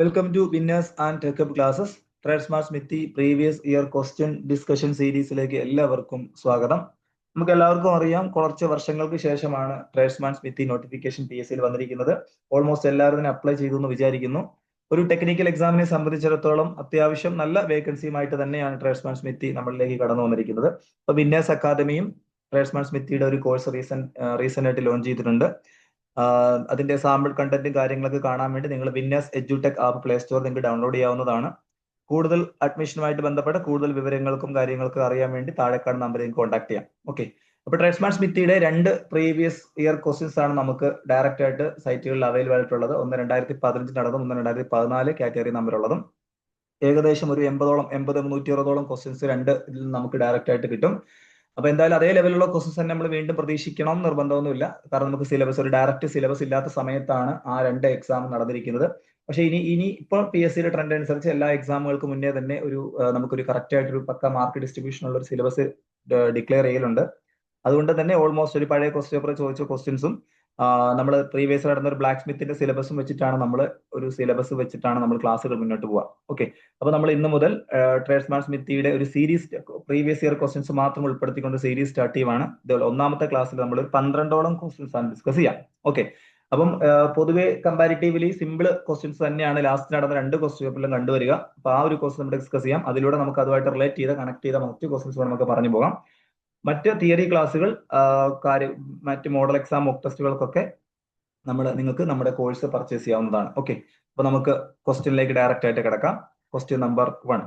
Welcome to winners and ടെക്കപ്പ് classes tradesman smithy previous year question discussion സീരീസിലേക്ക് എല്ലാവർക്കും സ്വാഗതം. നമുക്ക് എല്ലാവർക്കും അറിയാം കുറച്ച് വർഷങ്ങൾക്ക് ശേഷമാണ് trade smart smithy notification P S സിയിൽ വന്നിരിക്കുന്നത്. ഓൾമോസ്റ്റ് എല്ലാവരും അപ്ലൈ ചെയ്തു എന്ന് വിചാരിക്കുന്നു. ഒരു ടെക്നിക്കൽ എക്സാമിനെ സംബന്ധിച്ചിടത്തോളം അത്യാവശ്യം നല്ല വേക്കൻസിയുമായിട്ട് തന്നെയാണ് ട്രേഡ് സ്മാർട്ട് സ്മിത്തി നമ്മളിലേക്ക് കടന്നു വന്നിരിക്കുന്നത്. അപ്പൊ വിന്നേഴ്സ് അക്കാദമിയും ട്രേഡ് സ്മാർട്ട് സ്മിത്തിയുടെ ഒരു കോഴ്സ് റീസെന്റ് റീസെന്റ് ആയിട്ട് ലോഞ്ച് ചെയ്തിട്ടുണ്ട്. അതിന്റെ സാമ്പിൾ കണ്ടന്റും കാര്യങ്ങളൊക്കെ കാണാൻ വേണ്ടി നിങ്ങൾ winners edutech app play store നിങ്ങൾക്ക് ഡൗൺലോഡ് ചെയ്യാവുന്നതാണ്. കൂടുതൽ അഡ്മിഷനുമായിട്ട് ബന്ധപ്പെട്ട കൂടുതൽ വിവരങ്ങൾക്കും കാര്യങ്ങൾക്കും അറിയാൻ വേണ്ടി താഴെക്കാട് നമ്പറിൽ കോൺടാക്ട് ചെയ്യാം. ഓക്കെ അപ്പൊ ട്രേഡ്സ്മാൻ സ്മിത്തിയുടെ രണ്ട് പ്രീവിയസ് ഇയർ ക്വസ്റ്റ്യൻസ് ആണ് നമുക്ക് ഡയറക്റ്റ് ആയിട്ട് സൈറ്റുകളിൽ അവൈലബിൾ ആയിട്ടുള്ളത്. ഒന്ന് രണ്ടായിരത്തി പതിനഞ്ച് നടന്നതും ഒന്ന് രണ്ടായിരത്തി പതിനാല് കാറ്റഗറി നമ്പറുള്ളതും ഏകദേശം ഒരു എൺപതോളം എൺപത് നൂറ്റി അറുപതോളം ക്വസ്റ്റ്യൻസ് രണ്ട് ഇതിൽ നമുക്ക് ഡയറക്റ്റ് ആയിട്ട് കിട്ടും. അപ്പൊ എന്തായാലും അതേ ലെവലിലുള്ള ക്വസ്റ്റ്യൻസ് തന്നെ നമ്മൾ വീണ്ടും പ്രതീക്ഷിക്കണം നിർബന്ധമൊന്നുമില്ല. കാരണം നമുക്ക് സിലബസ് ഒരു ഡയറക്റ്റ് സിലബസ് ഇല്ലാത്ത സമയത്താണ് ആ രണ്ട് എക്സാം നടന്നിരിക്കുന്നത്. പക്ഷേ ഇനി ഇനി ഇപ്പോൾ പി എസ് സിയുടെ ട്രെൻഡ് അനുസരിച്ച് എല്ലാ എക്സാമുകൾക്ക് മുന്നേ തന്നെ ഒരു നമുക്കൊരു കറക്റ്റ് ആയിട്ടൊരു പക്ക മാർക്ക് ഡിസ്ട്രിബ്യൂഷൻ ഉള്ള ഒരു സിലബസ് ഡിക്ലെയർ ചെയ്യലുണ്ട്. അതുകൊണ്ട് തന്നെ ഓൾമോസ്റ്റ് ഒരു പഴയ ക്വസ്റ്റ്യൻ പേപ്പർ ചോദിച്ച ക്വസ്റ്റ്യൻസും നമ്മൾ പ്രീവിയസ് നടന്ന ഒരു ബ്ലാക്ക് സ്മിത്തിന്റെ സിലബസും വെച്ചിട്ടാണ് നമ്മൾ ഒരു സിലബസ് വെച്ചിട്ടാണ് നമ്മൾ ക്ലാസ്സുകൾ മുന്നോട്ട് പോവുക. ഓക്കെ അപ്പൊ നമ്മൾ ഇന്ന് മുതൽ ട്രേഡ്സ്മാൻ സ്മിത്തിയുടെ ഒരു സീരീസ് പ്രീവിയസ് ഇയർ ക്വസ്റ്റ്യൻസ് മാത്രം ഉൾപ്പെടുത്തിക്കൊണ്ട് സീരീസ് സ്റ്റാർട്ട് ചെയ്യുവാണ്. ഇതുപോലെ ഒന്നാമത്തെ ക്ലാസ്സിൽ നമ്മൾ ഒരു പന്ത്രണ്ടോളം ക്വസ്റ്റ്യൻസ് ആണ് ഡിസ്കസ് ചെയ്യാം. ഓക്കെ അപ്പം പൊതുവെ കമ്പാരിറ്റീവ്ലി സിമ്പിൾ ക്വസ്റ്റ്യൻസ് തന്നെയാണ് ലാസ്റ്റ് നടന്ന രണ്ട് ക്വസ്റ്റ്യൻ പേപ്പറിലും കണ്ടുവരിക. അപ്പൊ ആ ഒരു ക്വസ്റ്റ്യൻ നമ്മൾ ഡിസ്കസ് ചെയ്യാം. അതിലൂടെ നമുക്ക് അതുമായിട്ട് റിലേറ്റ് ചെയ്ത കണക്ട് ചെയ്ത മറ്റു ക്വസ്റ്റ്യൻസ് നമുക്ക് പറഞ്ഞു പോകാം. മറ്റ് തിയറി ക്ലാസ്സുകൾ കാര്യം മറ്റ് മോഡൽ എക്സാം മോക്ക് ടെസ്റ്റുകൾക്കൊക്കെ നമ്മൾ നിങ്ങൾക്ക് നമ്മുടെ കോഴ്സ് പർച്ചേസ് ചെയ്യാവുന്നതാണ്. ഓക്കെ അപ്പൊ നമുക്ക് ക്വസ്റ്റ്യനിലേക്ക് ഡയറക്റ്റ് ആയിട്ട് കിടക്കാം. Question number one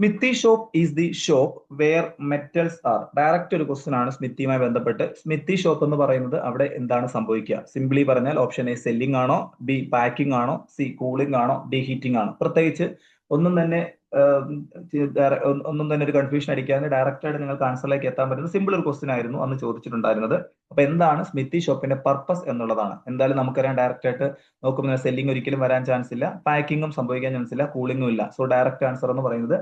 smithy shop is the shop where metals are direct ഒരു ക്വസ്റ്റ്യൻ ആണ് സ്മിത്തിയുമായി ബന്ധപ്പെട്ട്. സ്മിത്തി ഷോപ്പ് എന്ന് പറയുന്നത് അവിടെ എന്താണ് സംഭവിക്കുക? സിംപ്ലി പറഞ്ഞാൽ ഓപ്ഷൻ എ സെല്ലിംഗ് ആണോ? ബി പാക്കിംഗ് ആണോ? സി കൂളിംഗ് ആണോ? ഡി ഹീറ്റിംഗ് ആണോ? പ്രത്യേകിച്ച് ഒന്നും തന്നെ ഒന്നും തന്നെ ഒരു കൺഫ്യൂഷൻ അടിക്കാതെ ഡയറക്റ്റായിട്ട് നിങ്ങൾക്ക് ആൻസറിലേക്ക് എത്താൻ പറ്റുന്ന സിമ്പിൾ ഒരു ക്വസ്റ്റ്യൻ ആയിരുന്നു അന്ന് ചോദിച്ചിട്ടുണ്ടായിരുന്നത്. അപ്പൊ എന്താണ് സ്മിത്തി ഷോപ്പിന്റെ പർപ്പസ് എന്നുള്ളതാണ്. എന്തായാലും നമുക്കറിയാം ഡയറക്റ്റ് ആയിട്ട് നോക്കുമ്പോൾ സെല്ലിംഗ് ഒരിക്കലും വരാൻ ചാൻസ് ഇല്ല. പാക്കിങ്ങും സംഭവിക്കാൻ ചാൻസ് ഇല്ല. കൂളിംഗും ഇല്ല. സോ ഡയറക്റ്റ് ആൻസർ എന്ന് പറയുന്നത്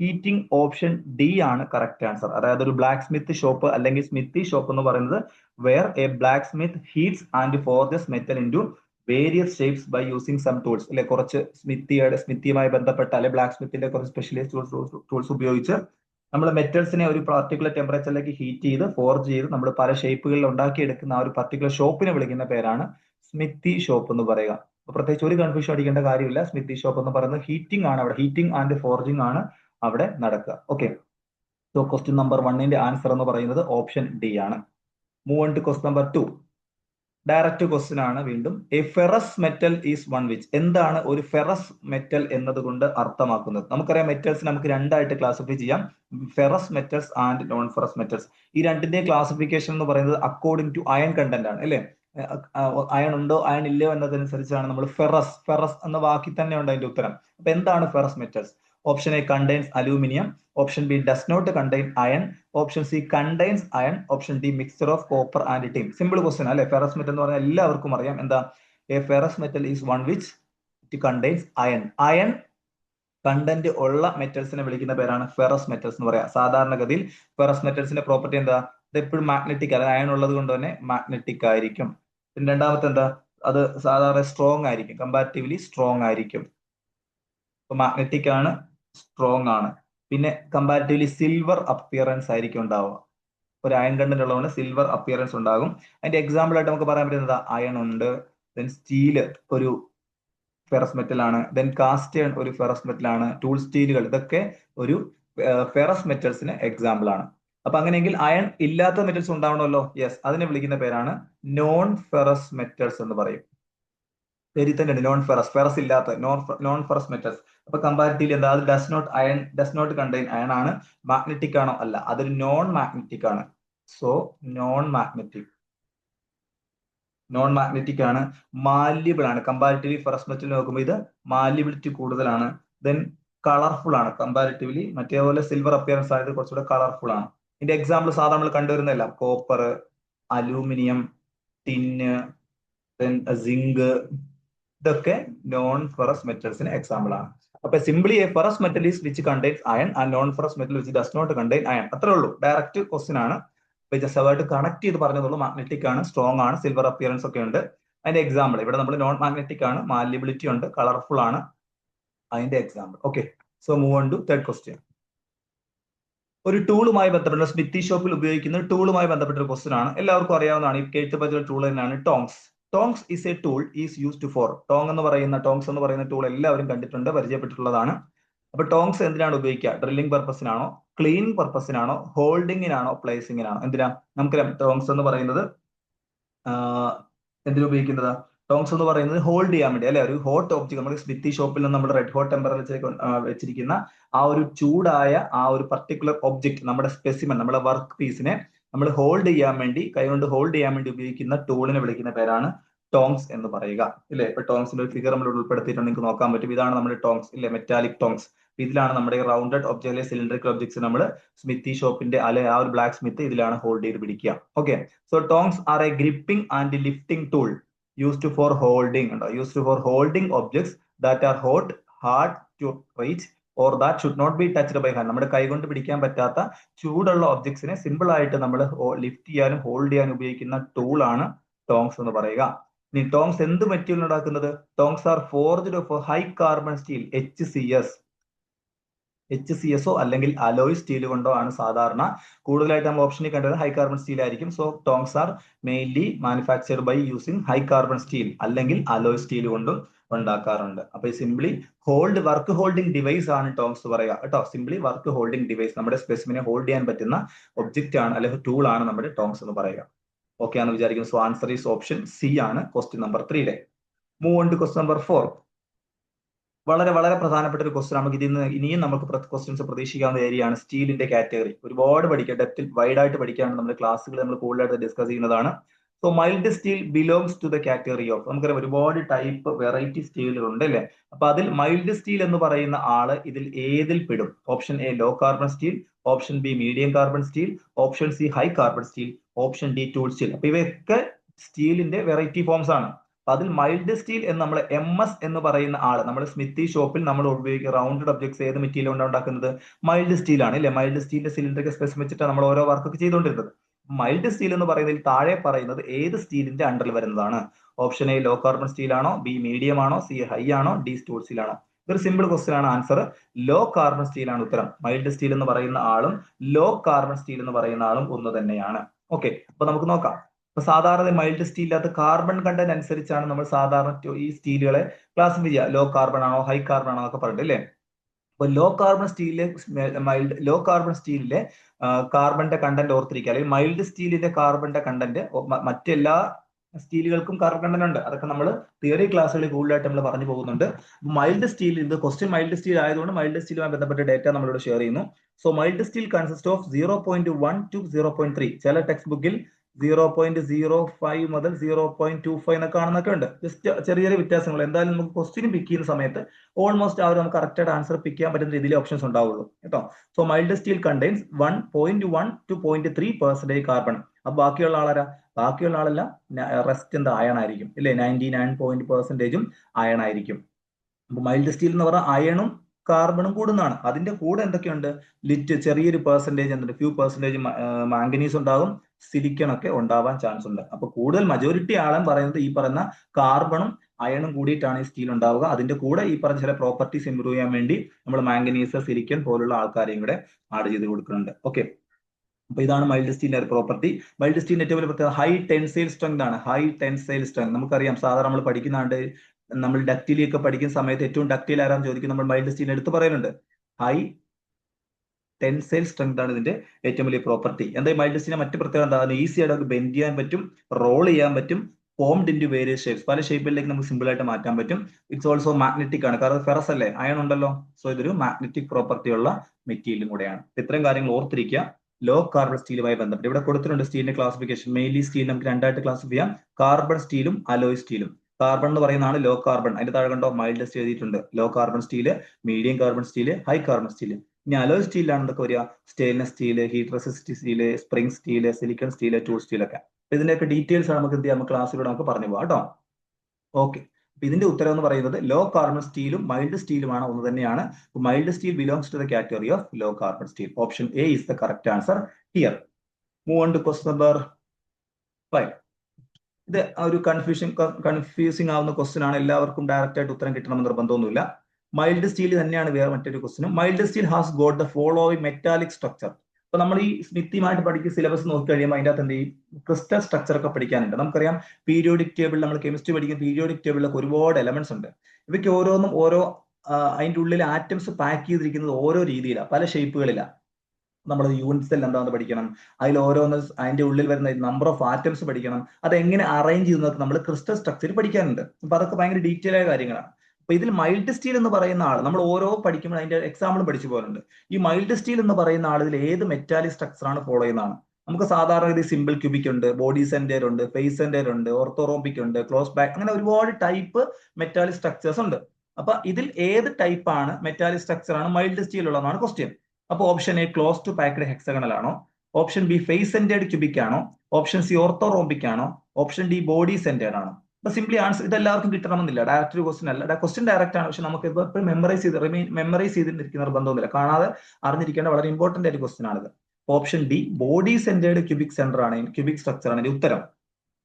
ഹീറ്റിംഗ് ഓപ്ഷൻ ഡി ആണ് കറക്റ്റ് ആൻസർ അതായത് ഒരു ബ്ലാക്ക് സ്മിത്ത് ഷോപ്പ് അല്ലെങ്കിൽ സ്മിത്തി ഷോപ്പ് എന്ന് പറയുന്നത് where a blacksmith heats and for forges metal in various shapes by using some tools അല്ലെ കുറച്ച് സ്മിത്തിയുടെ സ്മിത്തിയുമായി ബന്ധപ്പെട്ട അല്ലെ ബ്ലാക്ക് സ്മിത്തിന്റെ കുറച്ച് സ്പെഷ്യലൈസ് ടൂൾസ് ഉപയോഗിച്ച് നമ്മൾ മെറ്റൽസിനെ ഒരു പർട്ടിക്കുലർ ടെമ്പറേച്ചറിലേക്ക് ഹീറ്റ് ചെയ്ത് ഫോർജ് ചെയ്ത് നമ്മൾ പല ഷേപ്പുകളിൽ ഉണ്ടാക്കിയെടുക്കുന്ന ആ ഒരു പർട്ടിക്കുലർ ഷോപ്പിനെ വിളിക്കുന്ന പേരാണ് സ്മിത്തി ഷോപ്പ് എന്ന് പറയുക. പ്രത്യേകിച്ച് ഒരു കൺഫ്യൂഷൻ അടിക്കേണ്ട കാര്യമില്ല. സ്മിത്തി ഷോപ്പ് എന്ന് പറയുന്നത് ഹീറ്റിംഗ് ആണ് അവിടെ. ഹീറ്റിംഗ് ആൻഡ് ഫോർജിംഗ് ആണ് അവിടെ നടക്കുക. ഓക്കെ സോ ക്വസ്റ്റ്യൻ നമ്പർ വണ്ണിന്റെ ആൻസർ എന്ന് പറയുന്നത് ഓപ്ഷൻ ഡി ആണ്. Move on to question number two direct question ആണ് വീണ്ടും. A ferrous metal is one which എന്താണ് ഒരു ഫെറസ് മെറ്റൽ എന്നതുകൊണ്ട് അർത്ഥമാക്കുന്നത്? നമുക്കറിയാം മെറ്റൽസ് നമുക്ക് രണ്ടായിട്ട് ക്ലാസിഫൈ ചെയ്യാം. Ferrous metals and non ferrous metals ഈ രണ്ടിന്റെയും ക്ലാസിഫിക്കേഷൻ എന്ന് പറയുന്നത് അക്കോർഡിംഗ് ടു അയൺ കണ്ടന്റ് ആണ് അല്ലേ? അയൺ ഉണ്ടോ അയൺ ഇല്ലയോ എന്നതനുസരിച്ചാണ് നമ്മൾ ഫെറസ് ഫെറസ് എന്ന വാക്കിൽ തന്നെ ഉണ്ട് അതിന്റെ ഉത്തരം. അപ്പൊ എന്താണ് ferrous metals option A contains aluminium option B does not contain iron option C contains iron option D mixer of copper and team simple question അല്ലെ? ഫെറസ് മെറ്റൽ എന്ന് പറഞ്ഞാൽ എല്ലാവർക്കും അറിയാം. എന്താ? A ferrous metal is one which it contains iron iron content ഉള്ള മെറ്റൽസിനെ വിളിക്കുന്ന പേരാണ് ഫെറസ് മെറ്റൽസ് എന്ന് പറയാം. സാധാരണഗതിയിൽ ഫെറസ് മെറ്റൽസിന്റെ പ്രോപ്പർട്ടി എന്താ? ഇത് എപ്പോഴും മാഗ്നറ്റിക് അതായത് അയൺ ഉള്ളത് കൊണ്ട് തന്നെ മാഗ്നറ്റിക് ആയിരിക്കും. പിന്നെ രണ്ടാമത്തെ എന്താ? അത് സാധാരണ സ്ട്രോങ് ആയിരിക്കും. കമ്പാരിറ്റീവ്ലി സ്ട്രോങ് ആയിരിക്കും. മാഗ്നറ്റിക് ആണ് സ്ട്രോങ് ആണ്. പിന്നെ കമ്പാരിറ്റീവ്ലി സിൽവർ അപ്പിയറൻസ് ആയിരിക്കും ഉണ്ടാവുക. ഒരു അയൺ കണ്ടന്റ് ഉള്ളതുകൊണ്ട് സിൽവർ അപ്പിയറൻസ് ഉണ്ടാകും. അതിന്റെ എക്സാമ്പിൾ ആയിട്ട് നമുക്ക് പറയാൻ പറ്റുന്നത് അയൺ ഉണ്ട് ദെൻ സ്റ്റീൽ ഒരു ഫെറസ് മെറ്റൽ ആണ് ദെൻ കാസ്റ്റേൺ ഒരു ഫെറസ് മെറ്റൽ ആണ് ടൂൾ സ്റ്റീലുകൾ ഇതൊക്കെ ഒരു ഫെറസ് മെറ്റൽസിന് എക്സാമ്പിൾ ആണ്. അപ്പൊ അങ്ങനെയെങ്കിൽ അയൺ ഇല്ലാത്ത മെറ്റൽസ് ഉണ്ടാവണമല്ലോ? യെസ് അതിനെ വിളിക്കുന്ന പേരാണ് നോൺ ഫെറസ് മെറ്റൽസ് എന്ന് പറയും. പേരിൽ തന്നെയുണ്ട് നോൺ ഫെറസ് ഫെറസ് ഇല്ലാത്ത നോൺ നോൺ ഫെറസ് മെറ്റൽസ് അപ്പൊ കമ്പാരിറ്റീവ്ലി എന്താ? അത് does not iron does not contain iron ആണ്. മാഗ്നറ്റിക് ആണോ? അല്ല. അതൊരു നോൺ മാഗ്നറ്റിക് ആണ്. So non magnetic non magnetic ആണ്. മാല്യബിൾ ആണ് കമ്പാരിറ്റീവ്ലി ഫെറസ് മെറ്റൽ നോക്കുമ്പോൾ ഇത് മാല്യബിലിറ്റി കൂടുതലാണ്. ദെൻ കളർഫുൾ ആണ്. കമ്പാരിറ്റീവ്ലി മറ്റേപോലെ സിൽവർ അപ്പിയറൻസ് ആയത് കുറച്ചുകൂടെ കളർഫുൾ ആണ്. ഇതിന്റെ എക്സാമ്പിൾ സാധാരണ നമ്മൾ കണ്ടുവരുന്നതല്ല. Copper aluminium tin then zinc ഇതൊക്കെ നോൺ ഫെറസ് മെറ്റൽസിന് എക്സാമ്പിൾ ആണ്. അപ്പൊ simply a ferrous metal is which contains iron and non ferrous metal which does not contain iron അത്രേ ഉള്ളൂ. ഡയറക്റ്റ് ക്വസ്റ്റ്യൻ ആണ്. ജസ്റ്റ് കണക്ട് ചെയ്ത് പറഞ്ഞതുള്ളൂ. മാഗ്നറ്റിക് ആണ് സ്ട്രോങ് ആണ് സിൽവർ അപ്പിയറൻസ് ഒക്കെ ഉണ്ട്. അതിന്റെ എക്സാമ്പിൾ ഇവിടെ നമ്മൾ നോൺ മാഗ്നറ്റിക് ആണ് മാലിബിലിറ്റി ഉണ്ട് കളർഫുൾ ആണ്. അതിന്റെ example okay so move on to third question ഒരു ടൂളുമായി ബന്ധപ്പെട്ട സ്മിത്തി ഷോപ്പിൽ ഉപയോഗിക്കുന്ന ടൂളുമായി ബന്ധപ്പെട്ട ഒരു ക്വസ്റ്റ്യൻ ആണ്. എല്ലാവർക്കും അറിയാവുന്നതാണ്. ഈ കേട്ട് പറ്റിയ ടൂൾ തന്നെയാണ് tongs tongs is a tool is used for tong എന്ന് പറയുന്ന ടോങ്സ് എന്ന് പറയുന്ന ടൂൾ എല്ലാവരും കണ്ടിട്ടുണ്ട് പരിചയപ്പെട്ടിട്ടുള്ളതാണ്. അപ്പൊ ടോങ്സ് എന്തിനാണ് ഉപയോഗിക്കുക? ഡ്രില്ലിംഗ് പർപ്പസിനാണോ ക്ലീൻ പർപ്പസിനാണോ ഹോൾഡിങ്ങിനാണോ പ്ലേസിങ്ങിനാണോ എന്തിനാ? നമുക്കറിയാം ടോങ്സ് എന്ന് പറയുന്നത് എന്തിനു ഉപയോഗിക്കുന്നത്? ടോങ്സ് എന്ന് പറയുന്നത് ഹോൾഡ് ചെയ്യാൻ വേണ്ടി അല്ലെ? ഒരു ഹോട്ട് ഒബ്ജക്ട് നമ്മുടെ സ്മിത്തി ഷോപ്പിൽ നിന്ന് നമ്മുടെ റെഡ് ഹോട്ട് ടെമ്പറേച്ചർ വെച്ചിരിക്കുന്ന ആ ഒരു ചൂടായ ആ ഒരു പർട്ടിക്കുലർ ഒബ്ജക്ട് നമ്മുടെ സ്പെസിമൻ നമ്മുടെ വർക്ക് പീസിനെ നമ്മൾ ഹോൾഡ് ചെയ്യാൻ വേണ്ടി കൈകൊണ്ട് ഹോൾഡ് ചെയ്യാൻ വേണ്ടി ഉപയോഗിക്കുന്ന ടൂളിനെ വിളിക്കുന്ന പേരാണ് ടോങ്സ് എന്ന് പറയുക. ഇല്ലേ? ഇപ്പൊ ടോങ്സിന്റെ ഒരു ഫിഗർ നമ്മൾ ഉൾപ്പെടുത്തിയിട്ടുണ്ട്. നിങ്ങൾക്ക് നോക്കാൻ പറ്റും. ഇതാണ് നമ്മുടെ ടോങ്സ് ഇല്ലേ? മെറ്റാലിക് ടോങ്സ് ഇതിലാണ് നമ്മുടെ റൗണ്ടഡ് ഒബ്ജക്ട് അല്ലെങ്കിൽ സിലിണ്ടറിക് ഒബ്ജക്ട്സ് നമ്മൾ സ്മിത്തി ഷോപ്പിന്റെ അല്ലെ ആ ഒരു ബ്ലാക്ക് സ്മിത്ത് ഇതിലാണ് ഹോൾഡ് ചെയ്ത് പിടിക്കുക. Okay so tongs are a gripping and lifting tool used for holding ഉണ്ടോ used for holding objects that are hot hard to reach or that should not be touched by hand നമ്മുടെ കൈ കൊണ്ട് പിടിക്കാൻ പറ്റാത്ത ചൂടുള്ള ഒബ്ജക്ട്സിനെ simple ആയിട്ട് നമ്മൾ lift ചെയ്യാനും ഹോൾഡ് ചെയ്യാനും ഉപയോഗിക്കുന്ന ടൂൾ ആണ് ടോങ്സ് എന്ന് പറയുക. ഇനി ടോങ്സ് എന്ത് മെറ്റീരിയൽ ഉണ്ടാക്കുന്നത്? Tongs are forged of high carbon steel H C S H C S എസോ അല്ലെങ്കിൽ അലോയ് സ്റ്റീൽ കൊണ്ടോ ആണ് സാധാരണ കൂടുതലായിട്ട് നമ്മൾ ഓപ്ഷനിൽ കണ്ടത് ഹൈ കാർബൺ സ്റ്റീൽ ആയിരിക്കും. So tongs are mainly manufactured by using high carbon steel അല്ലെങ്കിൽ അലോയ് സ്റ്റീൽ കൊണ്ടും ഉണ്ടാക്കാറുണ്ട്. അപ്പൊ ഈ simply hold work holding device ആണ് ടോംസ് പറയുക. കേട്ടോ സിംപ്ലി വർക്ക് ഹോൾഡിംഗ് ഡിവൈസ് നമ്മുടെ സ്പെസിമിനെ ഹോൾഡ് ചെയ്യാൻ പറ്റുന്ന ഒബ്ജക്റ്റ് ആണ് അല്ലെങ്കിൽ ടൂൾ ആണ് നമ്മുടെ ടോംസ് എന്ന് പറയുക. ഓക്കെ ആണ് വിചാരിക്കുന്നു. So answer is option C ആണ് question number ത്രീയിലെ move on to question number four വളരെ വളരെ പ്രധാനപ്പെട്ട ഒരു ക്വസ്റ്റ്യൻ നമുക്ക് ഇതിൽ നിന്ന് ഇനിയും നമുക്ക് ക്വസ്റ്റ്യൻസ് പ്രതീക്ഷിക്കാവുന്ന ഏരിയയാണ് സ്റ്റീലിന്റെ കാറ്റഗറി ഒരുപാട് പഠിക്കുക ഡെപ്തിൽ വൈഡ് ആയിട്ട് പഠിക്കാണ് നമ്മുടെ ക്ലാസ്സുകൾ നമ്മൾ കൂടുതലായിട്ട് ഡിസ്കസ് ചെയ്യുന്നതാണ്. So mild steel belongs to the category of നമുക്കറിയാം ഒരുപാട് ടൈപ്പ് വെറൈറ്റി സ്റ്റീലുകൾ ഉണ്ട് അല്ലേ? അപ്പൊ അതിൽ മൈൽഡ് സ്റ്റീൽ എന്ന് പറയുന്ന ആൾ ഇതിൽ ഏതിൽ പെടും? Option A low carbon steel option B medium carbon steel option C high carbon steel option D tool steel അപ്പൊ ഇവയൊക്കെ സ്റ്റീലിന്റെ വെറൈറ്റി ഫോംസ് ആണ്. അപ്പൊ അതിൽ മൈൽഡ് സ്റ്റീൽ എന്ന് നമ്മൾ എം എസ് എന്ന് പറയുന്ന ആൾ നമ്മൾ സ്മിത്തി ഷോപ്പിൽ നമ്മൾ ഉപയോഗിക്കുന്ന റൗണ്ടഡ് ഒബ്ജക്ട്സ് ഏത് മെറ്റീരിയൽ കൊണ്ടാണ് ഉണ്ടാക്കുന്നത്? മൈൽഡ് സ്റ്റീൽ ആണ് അല്ലെ? മൈൽഡ് സ്റ്റീലിന്റെ സിലിണ്ടർ സ്പെസ് വെച്ചിട്ടാണ് നമ്മൾ ഓരോ വർക്കൊക്കെ ചെയ്തുകൊണ്ടിരുന്നത്. മൈൽഡ് സ്റ്റീൽ എന്ന് പറയുന്നതിൽ താഴെ പറയുന്നത് ഏത് സ്റ്റീലിന്റെ അണ്ടറിൽ വരുന്നതാണ്? Option A low carbon steel ആണോ? ബി മീഡിയം ആണോ? സി ഹൈ ആണോ? ഡി സ്റ്റോൾ സ്റ്റീൽ ആണോ? ഇതൊരു സിമ്പിൾ ക്വസ്റ്റ്യൻ ആണ്. ആൻസർ ലോ കാർബൺ സ്റ്റീൽ ആണ് ഉത്തരം. മൈൽഡ് സ്റ്റീൽ എന്ന് പറയുന്ന ആളും ലോ കാർബൺ സ്റ്റീൽ എന്ന് പറയുന്ന ആളും ഒന്ന് തന്നെയാണ്. ഓക്കെ അപ്പൊ നമുക്ക് നോക്കാം. ഇപ്പൊ സാധാരണ മൈൽഡ് സ്റ്റീൽ അത് കാർബൺ കണ്ടന്റ് അനുസരിച്ചാണ് നമ്മൾ സാധാരണ ഈ സ്റ്റീലുകളെ ക്ലാസിഫൈ ചെയ്യുക. ലോ കാർബൺ ആണോ ഹൈ കാർബൺ ആണോ എന്നൊക്കെ പറഞ്ഞിട്ട് അല്ലേ? അപ്പൊ ലോ കാർബൺ സ്റ്റീലിലെ മൈൽഡ് ലോ കാർബൺ സ്റ്റീലിലെ കാർബണിന്റെ കണ്ടന്റ് ഓർത്തിരിക്കുക. അല്ലെങ്കിൽ മൈൽഡ് സ്റ്റീലിന്റെ കാർബണിന്റെ കണ്ടന്റ് മറ്റെല്ലാ സ്റ്റീലുകൾക്കും കാർബൺ കണ്ടന്റ് ഉണ്ട്. അതൊക്കെ നമ്മൾ തിയറി ക്ലാസ്സുകളിൽ കൂടുതലായിട്ട് നമ്മൾ പറഞ്ഞു പോകുന്നുണ്ട്. മൈൽഡ് സ്റ്റീൽ ഇത് ക്വസ്റ്റ്യൻ മൈൽഡ് സ്റ്റീൽ ആയതുകൊണ്ട് മൈൽഡ് സ്റ്റീലുമായി ബന്ധപ്പെട്ട ഡേറ്റ നമ്മളിവിടെ ഷെയർ ചെയ്യുന്നു. So mild steel consist of zero point one two zero point three ചില ടെക്സ്റ്റ് ബുക്കിൽ സീറോ പോയിന്റ് സീറോ ഫൈവ് മുതൽ സീറോ പോയിന്റ് ടു ഫൈവ് എന്നൊക്കെ കാണുന്നൊക്കെ ഉണ്ട്. ജസ്റ്റ് ചെറിയ ചെറിയ വ്യത്യാസങ്ങൾ എന്തായാലും നമുക്ക് ക്വസ്റ്റ്യൻ പിക്ക് ചെയ്യുന്ന സമയത്ത് ഓൾമോസ്റ്റ് ആ ഒരു നമുക്ക് കറക്റ്റ് ആൻസർ പിക്ക് ചെയ്യാൻ പറ്റുന്ന രീതിയിൽ ഓപ്ഷൻസ് ഉണ്ടാവുള്ളൂ. കേട്ടോ? So mild steel contains one point one two point three percentage carbon അപ്പൊ ബാക്കിയുള്ള ആളാരാ? ബാക്കിയുള്ള ആളെല്ലാം റെസ്റ്റ് എന്താ? അയൺ ആയിരിക്കും. ഇല്ലേ? നയന്റി നയൻ പോയിന്റ് പെർസെന്റേജും അയൺ ആയിരിക്കും. അപ്പൊ മൈൽഡ് സ്റ്റീൽ എന്ന് പറഞ്ഞാൽ അയണും കാർബണും കൂടുന്നതാണ്. അതിന്റെ കൂടെ എന്തൊക്കെയുണ്ട്? ലിറ്റ് ചെറിയൊരു പെർസെന്റേജ് എന്തുണ്ട്? ഫ്യൂ പെർസെന്റേജ് മാംഗനീസ് ഉണ്ടാകും. സിലിക്കൺ ഒക്കെ ഉണ്ടാവാൻ ചാൻസ് ഉണ്ട്. അപ്പൊ കൂടുതൽ മജോറിറ്റി ആളും പറയുന്നത് ഈ പറയുന്ന കാർബണും അയണും കൂടിയിട്ടാണ് ഈ സ്റ്റീൽ ഉണ്ടാവുക. അതിന്റെ കൂടെ ഈ പറഞ്ഞ ചില പ്രോപ്പർട്ടീസ് ഇംപ്രൂവ് ചെയ്യാൻ വേണ്ടി നമ്മൾ മാംഗനീസ് സിലിക്കൺ പോലുള്ള ആൾക്കാരെയും കൂടെ ആഡ് ചെയ്ത് കൊടുക്കുന്നുണ്ട്. ഓക്കെ അപ്പൊ ഇതാണ് മൈൽഡ് സ്റ്റീലിന്റെ പ്രോപ്പർട്ടി മൈൽഡ് സ്റ്റീലിന്റെ ഏറ്റവും വലിയ ഹൈ ടെൻസൈൽ സ്ട്രെങ്ത് ആണ്. ഹൈ ടെൻസൈൽ സ്ട്രെങ്ത് നമുക്കറിയാം സാധാരണ നമ്മൾ പഠിക്കുന്നുണ്ട് നമ്മൾ ഡക്റ്റിലി ഒക്കെ പഠിക്കുന്ന സമയത്ത് ഏറ്റവും ഡക്റ്റിൽ ആരാന്ന് ചോദിക്കും. നമ്മൾ മൈൽഡ് സ്റ്റീൽ എടുത്ത് പറയുന്നുണ്ട്. ഹൈ ടെൻസൈൽ സ്ട്രെങ്ത് ആണ് ഇതിന്റെ ഏറ്റവും വലിയ പ്രോപ്പർട്ടി എന്താ മൈൽഡ് സ്റ്റീലിന്റെ മറ്റു പ്രത്യേകത എന്താ? ഈസി ആയിട്ട് നമുക്ക് ബെൻഡ് ചെയ്യാൻ പറ്റും റോൾ ചെയ്യാൻ പറ്റും ഫോംഡ് ഇന്റു വേരിയസ് ഷേപ്സ് പല ഷേപ്പിലേക്ക് നമുക്ക് സിമ്പിൾ ആയിട്ട് മാറ്റാൻ പറ്റും. ഇറ്റ്സ് ഓൾസോ മാഗ്നറ്റിക് ആണ്. കാരണം ഫെറസ് അല്ലേ? അയൺ ഉണ്ടല്ലോ. സോ ഇതൊരു മാഗ്നറ്റിക് പ്രോപ്പർട്ടി ഉള്ള മെറ്റീരിയലും കൂടെയാണ്. ഇത്രയും കാര്യങ്ങൾ ഓർത്തിരിക്കുക. ലോ കാർബൺ സ്റ്റീലുമായി ബന്ധപ്പെട്ട്. ഇവിടെ കൊടുത്തിട്ടുണ്ട് സ്റ്റീലിന്റെ ക്ലാസിഫിക്കേഷൻ മെയിൻലി സ്റ്റീൽ നമുക്ക് രണ്ടായിട്ട് ക്ലാസിഫൈ ചെയ്യാം. കാർബൺ സ്റ്റീലും അലോയ് സ്റ്റീലും കാർബൺ എന്ന് പറയുന്നതാണ് ലോ കാർബൺ അതിന്റെ താഴെ കണ്ടോ? മൈൽഡ് സ്റ്റീൽ എഴുതിയിട്ടുണ്ട്. Low carbon steel medium carbon steel high carbon steel ഇനി അലോയ് സ്റ്റീലാണ് എന്തൊക്കെ വരിക. Stainless steel heat resist steel spring steel silicon steel tool സ്റ്റീലൊക്കെ ഇതിന്റെയൊക്കെ ഡീറ്റെയിൽസ് നമുക്ക് എന്ത് ചെയ്യാം? നമുക്ക് ക്ലാസ്സിലൂടെ നമുക്ക് പറഞ്ഞു പോകാം കേട്ടോ. ഓക്കെ ഇതിന്റെ ഉത്തരം എന്ന് പറയുന്നത് ലോ കാർബൺ സ്റ്റീലും മൈൽഡ് സ്റ്റീലുമാണ് ഒന്ന് തന്നെയാണ്. Mild steel belongs to the category of low carbon steel option A is the correct answer here move on to quest number five ഇത് ഒരു കൺഫ്യൂഷൻ കൺഫ്യൂസിംഗ് ആവുന്ന ക്വസ്റ്റ്യൻ ആണ്. എല്ലാവർക്കും ഡയറക്റ്റ് ആയിട്ട് ഉത്തരം കിട്ടണമെന്ന് നിർബന്ധമൊന്നുമില്ല. മൈൽഡ് സ്റ്റീൽ തന്നെയാണ് വേറെ മറ്റൊരു ക്വസ്റ്റിനും mild steel has got the following metallic structure അപ്പൊ നമ്മൾ ഈ സ്മിത്തിയുമായിട്ട് പഠിക്കുന്ന സിലബസ് നോക്കി കഴിയുമ്പോൾ അതിന്റെ അകത്ത് എന്ത് ചെയ്യും? ക്രിസ്റ്റൽ സ്ട്രക്ചർ ഒക്കെ പഠിക്കാനുണ്ട്. നമുക്കറിയാം പീരിയോഡിക് ടേബിൾ നമ്മൾ കെമിസ്ട്രി പഠിക്കുന്ന പീരിയോഡിക് ടേബിളിലൊക്കെ ഒരുപാട് എലമെന്റ്സ് ഉണ്ട്. ഇവയ്ക്ക് ഓരോന്നും ഓരോ അതിന്റെ ഉള്ളിൽ ആറ്റംസ് പാക്ക് ചെയ്തിരിക്കുന്നത് ഓരോ രീതിയിലാണ് പല ഷേപ്പുകളിലാണ് നമ്മൾ യൂണിറ്റ് സെൽ എന്താണെന്ന് പഠിക്കണം. അതിൽ ഓരോന്ന് അതിന്റെ ഉള്ളിൽ വരുന്ന നമ്പർ ഓഫ് ആറ്റംസ് പഠിക്കണം. അത് എങ്ങനെ അറേഞ്ച് ചെയ്യുന്നതൊക്കെ നമ്മൾ ക്രിസ്റ്റൽ സ്ട്രക്ചർ പഠിക്കാനുണ്ട്. അപ്പൊ അതൊക്കെ ഭയങ്കര ഡീറ്റെയിൽ ആയ കാര്യങ്ങളാണ്. അപ്പൊ ഇതിൽ മൈൽഡ് സ്റ്റീൽ എന്ന് പറയുന്ന ആൾ നമ്മൾ ഓരോ പഠിക്കുമ്പോൾ അതിന്റെ എക്സാമ്പിൾ പഠിച്ചു പോലുണ്ട് ഈ മൈൽഡ് സ്റ്റീൽ എന്ന് പറയുന്ന ആൾ ഇതിൽ ഏത് മെറ്റാലിക് സ്ട്രക്ചർ ആണ് ഫോളോ ചെയ്യുന്നതാണ്? നമുക്ക് സാധാരണ ഇത് സിമ്പിൾ ക്യൂബിക് ഉണ്ട് ബോഡി സെന്റർ ഉണ്ട് ഫേസ് സെന്റർ ഉണ്ട് ഓർത്തോറോമ്പിക് ഉണ്ട് ക്ലോസ് ബാക്ക് അങ്ങനെ ഒരുപാട് ടൈപ്പ് മെറ്റാലിക് സ്ട്രക്ചേഴ്സ് ഉണ്ട്. അപ്പൊ ഇതിൽ ഏത് ടൈപ്പ് ആണ് മെറ്റാലിക് സ്ട്രക്ചർ ആണ് മൈൽഡ് സ്റ്റീൽ ഉള്ളതാണ് ക്വസ്റ്റ്യൻ അപ്പൊ option A close to packed hexagonal ആണോ? Option B face centred cubic ആണോ? ഓപ്ഷൻ സി ഓർത്തോറോമ്പിക് ആണോ? ഓപ്ഷൻ ഡി ബോഡി സെന്റേഡ് ആണോ? അപ്പൊ സിംപ്ലി ആൻസർ ഇത് എല്ലാവർക്കും കിട്ടണമെന്നില്ല. ഡയറക്ട് ഒരു ക്വസ്റ്റൻ അല്ല ക്വസ്റ്റൻ ഡയറക്റ്റ് ആണ്. പക്ഷെ നമുക്ക് ഇപ്പോൾ മെമ്മറൈസ് ചെയ്ത് റിമൈൻ മെമ്മറൈസ് ചെയ്തിരിക്കുന്ന നിർബന്ധമൊന്നുമില്ല കാണാതെ അറിഞ്ഞിരിക്കേണ്ട വളരെ ഇമ്പോർട്ടന്റ് ആയിട്ട് ക്വസ്റ്റൻ ആണിത്. Option D body centred cubic centre ആണ്. ക്യൂബിക് സ്ട്രക്ചർ ആണ് ഉത്തരം.